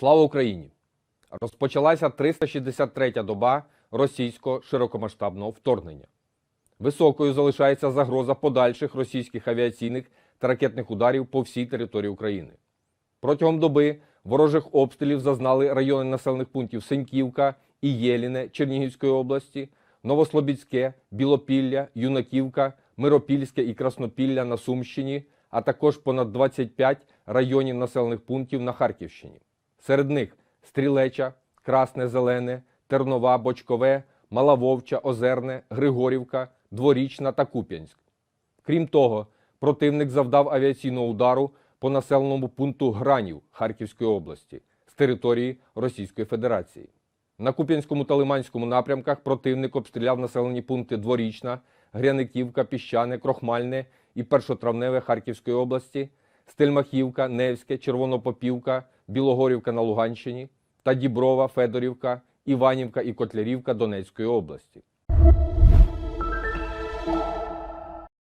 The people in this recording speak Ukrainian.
Слава Україні! Розпочалася 363-я доба російського широкомасштабного вторгнення. Високою залишається загроза подальших російських авіаційних та ракетних ударів по всій території України. Протягом доби ворожих обстрілів зазнали райони населених пунктів Сеньківка і Єліне Чернігівської області, Новослобідське, Білопілля, Юнаківка, Миропільське і Краснопілля на Сумщині, а також понад 25 районів населених пунктів на Харківщині. Серед них Стрілеча, Красне Зелене, Тернова, Бочкове, Малавовча, Озерне, Григорівка, Дворічна та Куп'янськ. Крім того, противник завдав авіаційного удару по населеному пункту Гранів Харківської області з території Російської Федерації. На Куп'янському та Лиманському напрямках противник обстріляв населені пункти Дворічна, Гряниківка, Піщане, Крохмальне і Першотравневе Харківської області, Стельмахівка, Невське, Червонопопівка, Білогорівка на Луганщині та Діброва, Федорівка, Іванівка і Котлярівка Донецької області.